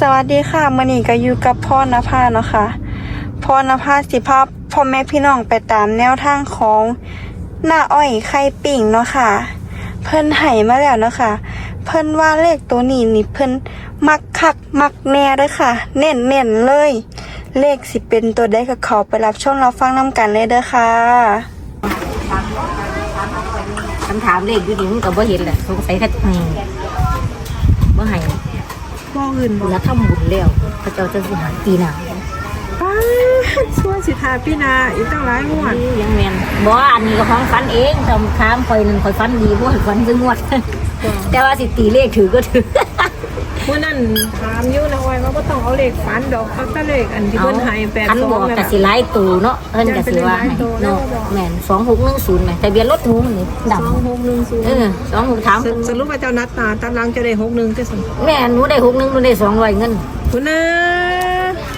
สวัสดีค่ะมื่อนี้ก็อยู่กับพ่อนภาเนาะค่ะพ่อนภาสิภาพพ่อแม่พี่น้องไปตามแนวทางของหน้าอ้อยไข่ปิ่งเนาะค่ะ เพิ่นไห้มาแล้วเนาะค่ะ เพิ่นว่าเลขตัวนี้นี่เพิ่นมักคักมักแน่เด้อค่ะ เน้นเน้นเลย เลขสิเป็นตัวใดก็ขอไปรับชมรับฟังน้ำกันเลยเด้อค่ะคำถามเลขอยู่นี่มันก็บ่เห็นแหละสงสัยเขาอืมบ่ให้บ่ อื่นบ่แล้วทำบุญแล้วพระเจ้าจะสิหาปีหน้าป้าดช่วยสิทาพี่นาอีกตั้งหลายงวดยังแม่นบ่อันนี้ก็ของฝันเองทำค้ามคอยหนึงคอยฝันดีบ่ให้ฝันซึ่งงวด แต่ว่าสิตีเลขถือก็ถือ เมื่อนั้นถามอยู่นะอ้อยว่าบ่ต้องเอาเลขฝันดอกเอาแต่เลขอันที่เพิ่นให้แปดคันสอบองกนั่นก็ล่ะสิหลายตูเนาะเพิ่นก็สิว่าให้เนาะแม่น2610แม่นแต่เบียนรถหนูนี่ดำสองหกหนึ่งศูนย์เออ26ถามสสรุปว่าเจ้านัดตาตามหลังจะได้หกหนึ่งจะสั่งแม่หนูได้61หนูได้200เงินคุณนะ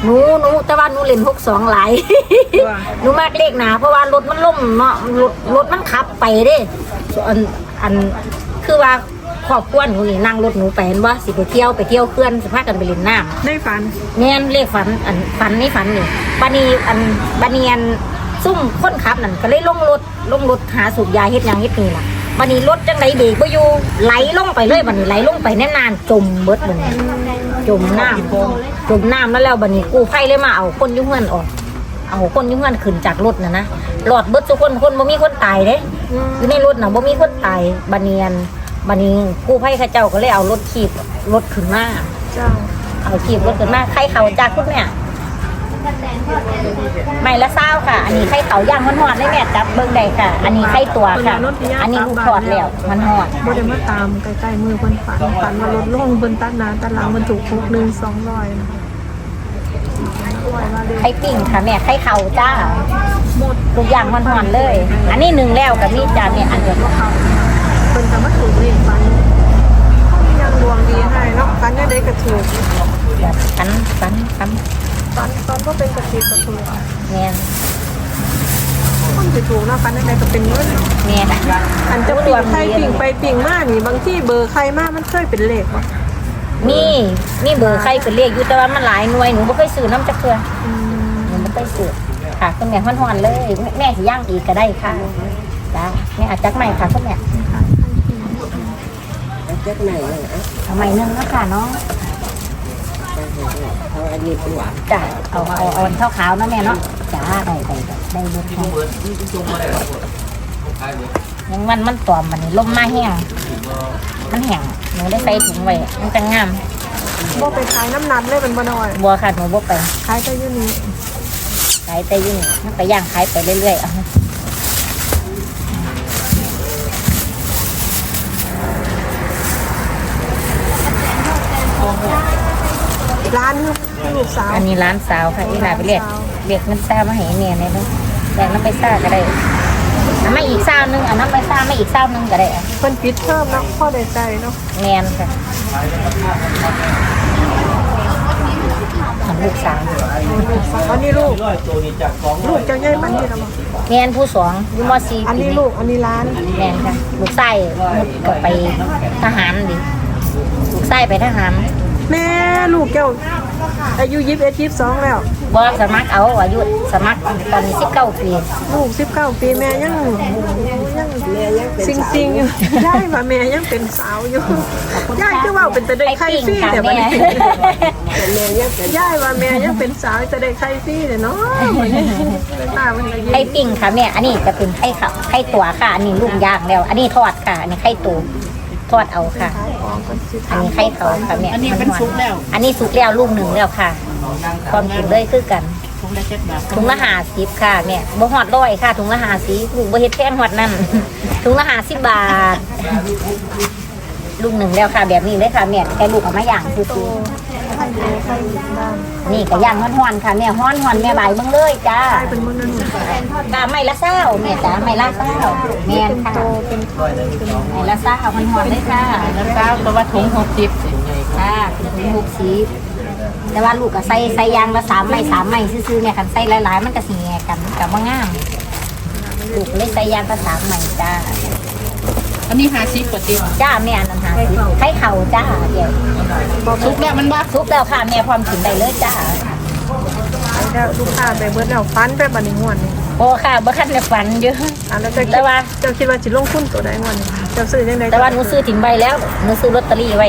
หนูหนูแต่ว่าหนูเล่น62หลาย ว่าหนูมากเลขหนาเพราะว่ารถมันล่มเนาะรถรถมันขับไปเด้อันอันคือว่า ครอบครัวหนูนี่นั่งรถหนูไปเห็นว่าสิไปเที่ยวไปเที่ยวเคลื่อนสิพากันไปเล่นน้ได้ฝันำแม่นเลขฝันอันฝันนี่ฝันนี่บานีอันบานีอันซุ่มคนขับนั่นก็เลยลงรถลงรถหาสูบยาเฮ็ดหยังเฮ็ดนี่ล่ะบานีรถจังไดเบรกบ่อยู่ไหลลงไปเลยบานีไหลลงไปแน่นานจมเบิดบัดนี้จมน้ำจมน้ำแล้วแล้วบานีกู้ภัยเลยมาเอาคนอยุ่งเงินออก เอาคนอยุ่งเงินขึ้นจากรถนะนะหลอดเบิดทุกคนคนบ่มีคนตายเด้อยู่ในรถน่ะบ่มีคนตายบาเนียน บานีกู้ภัยเข้าเจ้าก็เลยเอารถขีบรถขึ้นมาเจ้าเอาขีบรถขึ้นมาไข่เขาจากคุณแม่ไม่ละเศร้าค่ะ อันนี้ไข่เขาย่างมันหอดเลยแม่จับเบิ่งได้ค่ะ อันนี้ไข่ตัวค่ะ อันนี้ลูกทอดแล้วมันหอดบ่ได้มาตามใกล้ๆมือเพิ่นฝันฝันว่าลดลงเพิ่นตัดหน้าตัดหลังมันถูกหกหนึ่งสองร้อยนะคะอ้อยว่าเลขไข่ปิ้งค่ะแม่ไข่เขาจ้าทุกอย่างมันหอดเลย อันนี้หนึ่งแล้วกับนี่จ้าแม่อันเดียว เพิ่นก็มาถูกเลขฝันยังดวงดีให้เนาะฝันได้ได้ก็ถูกแบบฟันฟันฟันฝันฝันก็เป็นกระติกกระถูกแม่นคนสิถูกเนาะฝันได้ก็เป็นเงินแม่นอันจะปิ่งใครปิ่งไปปิ่งมากนี่บางที่เบอร์ใครมากมันเคยเป็นเลขว่ะมีมีเบอร์ใครเป็นเลขอยู่แต่ว่ามันหลายหน่วยหนูไม่เคยซื้อน้ำจักเทือหนูไม่เคยซื้อค่ะคุณแม่ฮ้อนๆเลยแม่แม่สิย่างอีกก็ได้ค่ะจ้าแม่อาจจักใหม่ค่ะคุณแม่ จักไหนอะเอาใหม่นึงนะค่ะเนาะเขาอันนี้ตัวจ้าเอาเอาเอาเท่าขาวๆนะแม่เนาะจ้าได้ได้ได้ได้เบอร์ให้ยังมันมันตอมมันนี่ลมมาแห้งมันแห้งหนูได้ใส่ถุงไว้มันจะงามบ่ไปขายน้ำหนักเลยมันบ่น้อยบัวค่ะหนูบ่ไปขายแต่อยู่นี่ขายแต่อยิ่งมันก็ย่างขายไปเรื่อยๆเอา ร้านลูกสาวอันนี้ร้านสาวค่ะอีหลาไปเรียกเรียกเงินซ่ามาให้เมียเนี่ยเนาะแบ่งน้ำไปซ่าก็ได้เอามาอีกซ่าหนึงเอาน้ำไปซ่ามาอีกซ่าหนึงก็ได้อะเพิ่นปิดเพิ่มเนาะพ่อได้ใจเนาะแมนค่ะของลูกสาวอันนี้ลูกลูกเจ้าใหญ่ปานนี้แล้วมั้งแมนผู้สองอยูมอซีอันนี้ลูกอันนี้ร้านแมนค่ะลูกไส้มุดก็ไปทหารดิลูกไส้ไปทหาร แม่ลูกเจ้าอายุ21 22แล้วบ่สมัครเอาอายุสมัครตอนนี้สิบเก้าปีลูก19ปีแม่ยังยังซิงซิงๆอยู่ยายว่าแม่ยังเป็นสาวอยู่ยายคือว่าเป็นแต่ได้ไข่ฟรีค่ะแต่บัดแม่นี้ยายว่าแม่ยังเป็นสาวจะได้ไข่ฟรีเนี่ยเนาะตามันเลยไข่ปิ้งค่ะแม่อันนี้จะเป็นไข่ขาวไข่ตัวค่ะอันนี้ลูกย่างแล้ว อันนี้ทอดค่ะอันนี้ไข่ตู ทอดเอาค่ะ อันนี้ไข่เขาค่ะแม่อันนี้เป็นสุกแล้ว อันนี้สุกแล้วลูกหนึ่งแล้วค่ะ ความกินเลยคือกันถุงละหาสิบค่ะแม่บ่หอดร้อยค่ะถุงละหาสิบลูกบ่เฮ็ดแพงหอดนั่นถุงละหาสิบบาท ลูกหนึ่งแล้วค่ะ แบบนี้เลยค่ะแม่แค่ลูกเอามาย่างคือๆนี่ก็ย่างฮ้อนๆค่ะแม่ฮ้อนๆแม่บายเบิ่งเลยจ้าเป็นมันนั่น กาไม่ละเศร้าแม่จ้าไม่ละเศร้าแม่นค่ะไม่ละเศร้ามันหอนเลยค่ะแล้วเก้าก็ว่าถุงหกสิบสิไงค่ะถึงหกสิบแต่ว่าลูกก็ใส่ใส่ยางละสามไม้สามไม้ซื่อๆเนี่ยคันใส่หลายๆมันก็สิแงกันกับว่างามลูกเลยใส่ยางละสามไม้จ้าอันนี้ห้าสิบกว่าสิจ้าแม่นั่นหาสิไข่เข่าจ้าเดี๋ยวทุกแล้วมันบ้าทุกแล้วค่ะแม่พร้อมกินได้เลยจ้าแล้วลูกค้าไปเบิดแล้วฟันไปบัดนี้งวดนี้ โอ้ค่ะบ่คันได้ฝันเยอะอะแล้วเจะคิแต่ดว่า เจ้าคิดว่าสิลงทุนตัวใดงวดนี้เจ้าซื้อจังได๋แต่ว่าหนูซื้อถิ่มใบแล้วหนูซื้อลอตเตอรี่ไว้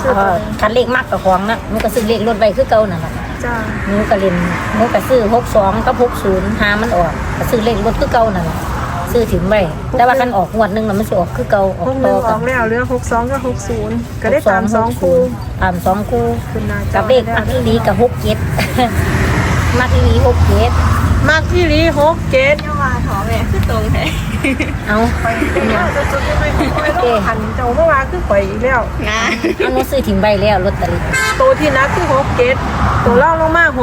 ซื้อเออคันเลขมากกับของนะหนูก็ซื้อเลขรถไว้คือเก่านั่นแหละจ้าหนูก็เล่นหนูก็ซื้อ62กับ60หามันออกก็ซื้อเลขรถคือเก่านั่นแหละซื้อถิ่มไว้แต่ว่าคันออกงวดหนึงน่ะมันสิออกคือเก่าออพกวกหต่นึองอกัอนกแล้วเหลือ62กับ60ก็ได้ตามสองคู่ตามสองคู่คุณนาจกับเลขมักอีหลีกับ6เจ็ด มักอีหลี6เจ็ด มากที่ลี6 7ยังว่าถอแม่คือตรงแท้เอาเนี่ยจะจะไม่ไม่ต้องหันเจ้าเมื่อวานคือข่อยอีกแล้วเอาหนูซื้อถิ่มใบแล้วลอตเตอรี่ตัวที่นักคือ6 7ตัวเล่าลงมา6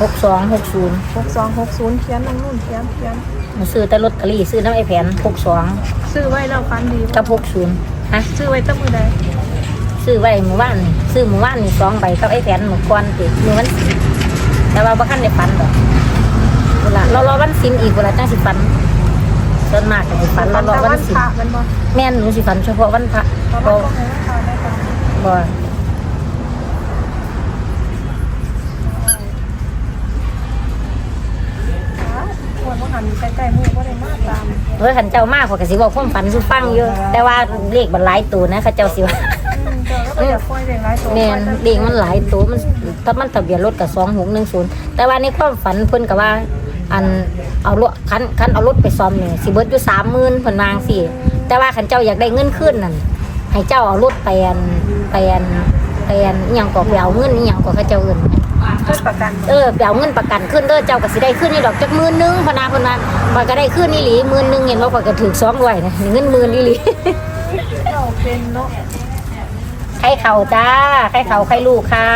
62 60 62 60เขียนนั่นนู่นเขียนเขียนหนูซื้อแต่ลอตเตอรี่ซื้อน้ำไอแผนหกสองซื้อไว้แล้วฟันดีบ่กับหกศูนย์ฮะซื้อไว้ตั้งมือใดซื้อไว้หมู่บ้านนี่ซื้อหมู่บ้านนี่สองใบกับไอแผนหมู่กวนติมือวันศิลป์แต่ว่าบ่คันได้ฟันดอก เวลาเรารอวันศิลป์อีกเวลาจังสิฟันส่วนมากก็สิฟันเรารอแต่วัวันนศิลพระป์มันบ่แม่นหนูสิฟันเฉพาะวันพระเพราะเพว่าราะก็ให้วันพระได้ก่อนบ่ควรว่าหันใกล้ๆมือบ่ได้มาตามเฮ้ยขันเจ้ามากกว่าก็สิบอกความฝันสุฟังอยู่แต่ว่าเลขมันหลายตัวนะเขาเจ้าสิว่าอืมเจ้าก็อย่าปล่อยเด็กหลายตัวแม่นเด็กมันหลายตัวมันถ้ามันทะเบียนรถกับสองหกหนึ่งศูนย์แต่ว่าในความฝันเพิ่นก็ว่า อันเอารถคันคันเอารถไปซ่อมเนี่ยสิเบิดอยู่สามหมื่นเพิ่นวาจั่งสิแต่ว่าคันเจ้าอยากได้เงินขึ้นนั่นให้เจ้าเอารถไปอันไปอันไปอันอหยังก็ไปเอาเงินอหยังก็เขาเจ้าเอิ้นเพื่อประกันเออไปเอาเงินประกันขึ้นเด้อเจ้าก็สิได้ขึ้นนี่ดอกจักหมื่นหนึงพะนาเพิ่นว่ามันก็ได้ขึ้นนี่หลีหมื่นหนึงเห็นว่าข่อยก็ถูก200นะเงินหมื่นนี่หลีเจ้าเป็นเนาะไข่เข่าจ้าไข่เข่าไข่ลูกค่ะ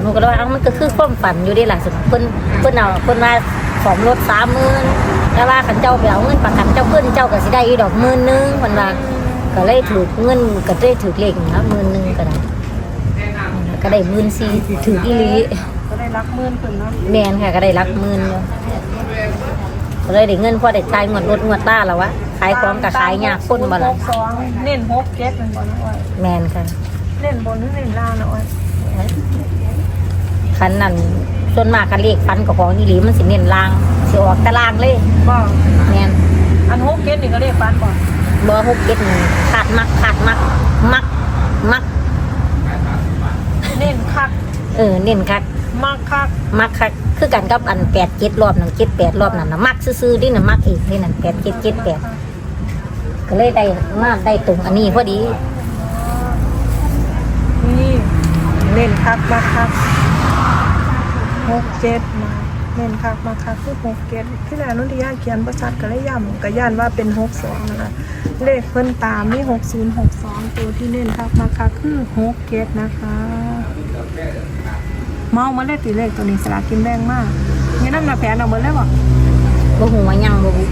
หนูก็เลยว่าเอ้ามันก็คือความฝันอยู่ดีหลังสุดเพิ่นเพิ่นเอาเพิ่นว่าสอมรถสามหมื่นแต่ว่าขันเจ้าไปเอาเงินประกันเจ้าเพิ่นเจ้าก็สิได้อีดอกหมื่นหนึงเพิ่นว่าก็เลยถือเงินก็ได้ถือเลขนะหมื่นหนึงก็ได้ก็ได้หมื่นสี่ถืออีหลีก็ได้รักหมื่นเพิ่นเนาะแมนค่ะก็ได้รักหมื่นอยู่ก็เลยได้เงินพอได้จ่ายงวดรถงวดต้าแล้ววะขายของกับขายยากคนบ่ล่ะสองเน้นหกเก็ตมันบ่นะอ้อยแมนค่ะ เน้นบนหรือเน้นล่างนะอ้อย คันนั้นส่วนมากกันเลขฟันกับของอีหลีมันสิเน้นล่างสิออกแตารางเลยบ่แมนอันหกเก็ตนี่ก็เรียกฟันบ่เบอร์หกเจ็ดนี่ขาดมักขาดมัก มักมัก เน้นคัก เออ เน้นคักมากคัก มักคัก คือกันกับอันแปดเจ็ดรอบนั่นเจ็ดแปดรอบนั่นนะมักซื่อๆดิน่ะมักอีกนี่นั่นแปดเจ็ดเจ็ดแปดก็เลยได้มาได้ตรงอันนี้พอดี นี่ เน้นคักมากคักหกเจ็ดมาเน้นคักมากคักคือหกเจ็ดที่แรกนุ่นที่ย่าเขียนประชัดก็เลยย่ำก็ย่านว่าเป็นหกสองนะคะเลขเพิ่นตามนี่หกศูนย์หกสองตัวที่เน้นคักมากคักคือหกเจ็ดนะคะเมามาเลขตีเลขตัวนี้สลากกินแบ่งมากงี้นั่นมาแผนเอาหมดแล้วบ่บ่หูว่ายังบ่บุ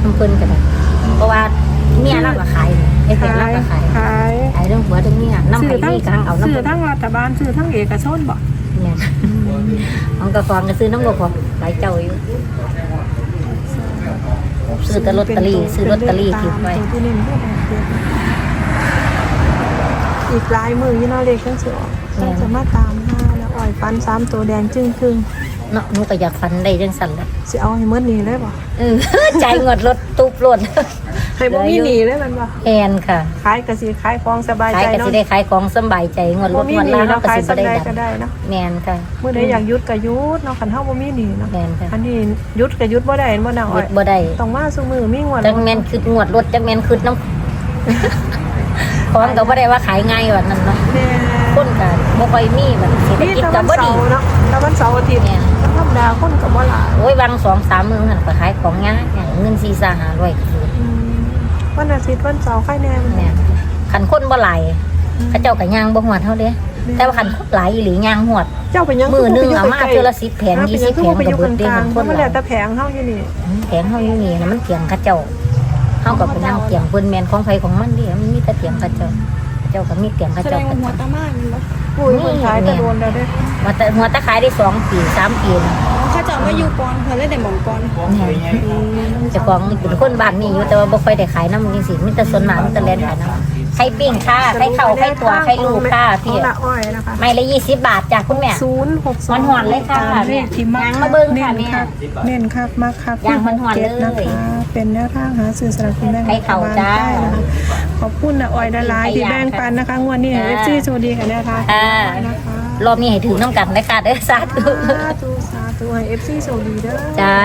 ทำเพิ่นก็ได้เพราะว่าเมียเราก็ขายไอ้แฟนเราก็ขาย ขายขายเรื่องหัวเรื่องเมียน้ำไผ่อทั้งนี่กลังเอาน้ำซื้อทั้งรัฐบาลซื้อทั้งเอกชนบ่เนี่ยมันก็ฟองก็ซื้อน้ำบ่พอหลายเจ้าอยู่ซื้อแต่ลอตเตอรี่ซื้อลอตเตอรี่ทิ้งไว้อีกลายมือยี่เนาะเลขจังสิออกจังจะมาตามห้าแล้วอ่อยฟันสามตัวแดงจึ้งครึ่งเนาะหนูก็อยากฟันได้จังสั่นแหละสิเอาให้หมดหนีเลยบ่เออใจงดรถตุบรถ ให้บ่มีหนีเลยมันบ่แอนค่ะขายก็สิขายของสบายขายใจก็เนาะสิได้ขายของสำบายใจงวดรบ่ถมีงวดหนีลาเฮาเนาะก็ขายสิบ่สได้บายดัก็งได้เนาะแม่นค่ะเมื่อใดอยากหยุดก็หยุดเนาะคันเฮาบ่มีหนีเนาะแม่นค่ะอันนี้หยุดก็หยุดบ่ได้เห็นบ่นางหอ้ยุอยดบ่ได้ต้องมาซุมือมีงวดจักแม่นคืองวดรถจักแม่นคือน้ำ ของก็บ่ได้ว่าขายง่ายว่านั้นเนาะแม่คนก็บ่ค่อยมีแบบเศรษฐนี่กิจแต่ก็วันบ่เสาดีร์เนาะแต่วันเสาร์อาทิตย์แม่นธรรมดาคนก็บ่หลาย โอ้ยบาง2 3มื้อหั่นก็ขายของง่ายอย่างเงิน4 5 500ก็คืออืม วันอาทิตย์วันเสาร์ใครแน่มันแม่นคันคนบ่หลายเขาเจ้าก็ย่างบ่ฮอดเฮาเด้แต่ว่าคันคนหลายอีหลีย่างฮอดเจ้าเป็นยังมือหนึ่งคืเอามาไปเทือละ10แผงเป็น20ยังคือไปอยู่แผงก็เบิดเด้กลางมันๆคนเพราะมันหแล้ลาวยแต่แผงเฮาอยู่นี่แผงเฮาอยู่นี่นะมันเถียงเขาเจ้าเฮาก็ไปนั่งเถียงเพิ่นแม่นของไผของมันเดิมันมีแต่เถียงเขาเจ้าเจ้าก็มีเตียงเขาแสดเจ้างก็ว่าหัวตาม่ามันบ่ปุ๋ยมันขายแต่โดนแล้วเด้มาแต่หัวตะขายได้สองปีสามปีนะ เขาเจะมาอยู่ก่อนเขาเลยได้หมองก่อนเจ้าของเป็นคนบ้านนี้อยู่แต่ว่าบ่ค่อยได้ขายน้ำจริงๆมีแต่ส่วนมากมีแต่แลนขายน้ำไข่ปิ้งค่ะไข่เข่าไข่ตัวไข่ลูกค่ะพี่เอาละอ้อยนะคะไม่ละยี่สิบบาทจากคุณแม่ศูนย์หกสองหวานๆเลยค่ะเลขที่มักยางมาเบิ่งค่ะเน้นคักแม่เน้นคักมากคักยางหวานๆจ็ดนะเลยคะเป็นแนวทางหาสื่อสารคุณแม่ให้เขาจ้าได้นะคะขอบคุณนะอ้อยดาลายที่แบ่งปันนะคะงวดนี้จ้าเอฟซีโชคดีกันนะคะอ่านะคะรอบนี้ให้ถึงน้ำกันนะคะเด้อสาธุ สาธุสาธุให้เอฟซีโชคดีเด้อจ้า